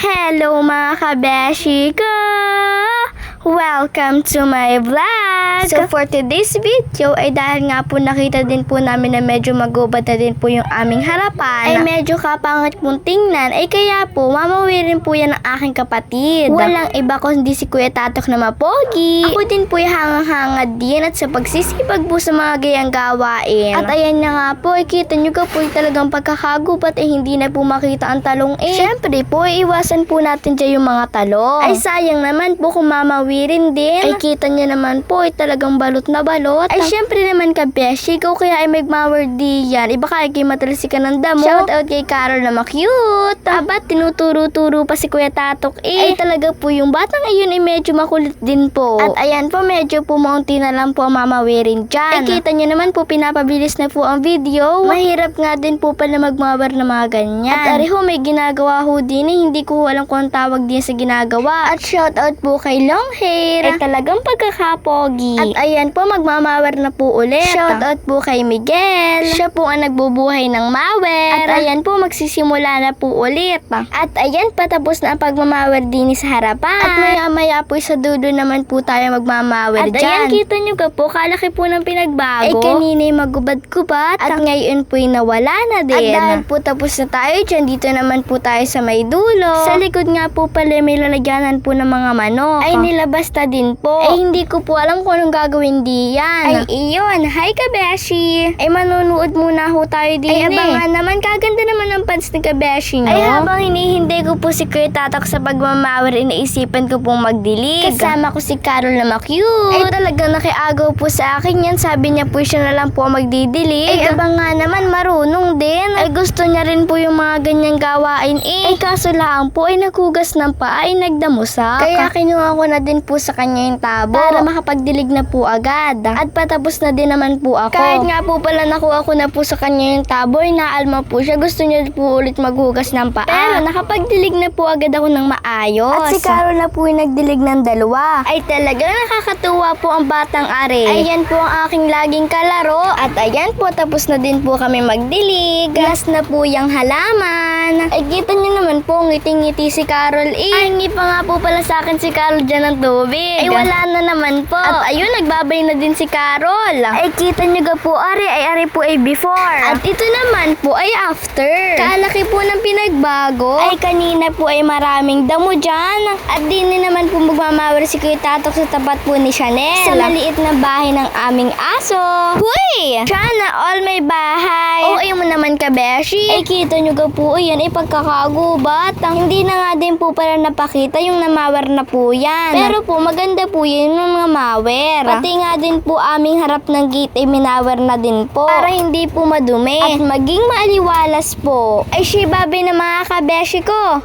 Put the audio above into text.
Hello mga kabeshi ko! Welcome to my vlog! So for today's video ay dahil nga po nakita din po namin na medyo magubad na din po yung aming harapan ay medyo kapangit pong tingnan ay kaya po mamawirin po yan ng aking kapatid. Walang iba kundi si Kuya Tatok na mapogi. Ako din po yung hangang-hanga din at sa pagsisipag po sa mga gayang gawain. At ayan na nga po, ay kita nyo ka po ay talagang pagkakagubat ay hindi na po makita ang talong eh. Siyempre po, iwasan po natin dyan yung mga talong. Ay sayang naman po kung mamawirin din. Ay kita nyo naman po ay talagang balot na balot. Ay syempre naman ka beshi, ikaw kaya ay magmawar di yan. Iba kaya kay matalsikan ng damo. Shout out kay Carol na cute. Aba, tinuturo-turo pa si Kuya Tatok eh. Ay talaga po yung batang ayun ay medyo makulit din po. At ayan po, medyo po maunti na lang po ang mamawirin dyan. Ay kita nyo naman po, pinapabilis na po ang video. Mahirap nga din po pala magmawar na mga ganyan. At ari ho, may ginagawa ho din eh. Hindi ko alam kung ang tawag din sa ginagawa. At shout out po kay Long Hair. Ay talagang pagkakapogi. At ayan po, magmamawar na po ulit. Shout out po kay Miguel. Siya po ang nagbubuhay ng mawer. At ayan po, magsisimula na po ulit. At ayan, patapos na ang pagmamawar din sa harapan. At maya maya po sa dulo naman po tayo magmamawar At dyan. ayan, kita nyo ka po, kalaki po ng pinagbago. Ay kanina yung magubad-kubat. At ngayon po yung nawala na din. At dahil po tapos na tayo dyan, dito naman po tayo sa may dulo. Sa likod nga po pala may lalagyanan po ng mga manok. Ay nilabas na din po. Ay hindi ko po alam kung anong gagawin diyan. Ay iyon, hi Kabeshi. Ay manunood muna ho tayo din Ay eh. abangan naman, kaganda naman ang pants ni Kabeshi no? Ay habang hinihintay ko po si Kuya Tatak sa pagmamawar, iniisipan ko pong magdilig. Kasama ko si Carol na ma-cute. Ay talagang nakiagaw po sa akin yan. Sabi niya po siya na lang po magdidilig. Ay abang nga naman, marunong din. Ay gusto niya rin po yung mga ganyang gawain eh. Ay kaso lang po ay naghugas ng paa ay nagdamusak. Kaya kinuha ko na din po sa kanya yung tabo. Para makapagdilig na po agad. At patapos na din naman po ako. Kahit nga po pala nakuha ko na po sa kanya yung tabo, ay naalma po siya. Gusto niya po ulit maghugas ng paa. Pero nakapagdilig na po agad ako ng maayos. At si Carol na po yung nagdilig ng dalawa. Ay talagang nakakatuwa po ang batang are. Ayan po ang aking laging kalaro. At ayan po, tapos na din po kami magdilig. Last na po yung halaman. Ay kita niyo naman po, ngiti-ngiti si Carol eh. Ay, hindi pa nga po pala sa akin si Carol dyan ng tubig. Ay wala na naman po. At ayun, nagbabay na din si Carol. Ay kita niyo ga po, are, ay are po ay before. At ito naman po ay after. Kalaki po ng pinagbago. Ay kanina po ay maraming damo dyan. At din naman po magmamawar si Kuya Tatok sa tapat po ni Chanel. Sa maliit na bahay ng aming aso. Huy! Sana all may bahay. Oo, ayun mo naman ka, Beshi. Ay kita nyo ga po, yan ay pagkakagubat. Hindi na nga din po pala napakita yung namawar na po yan. Pero po, maganda po yun yung mga mawer. Pati nga din po aming harap ng gate ay minawar na din po. Para hindi po madumi. At maging maaliwalas po. Ay, shibabe na mga kabeshi ko.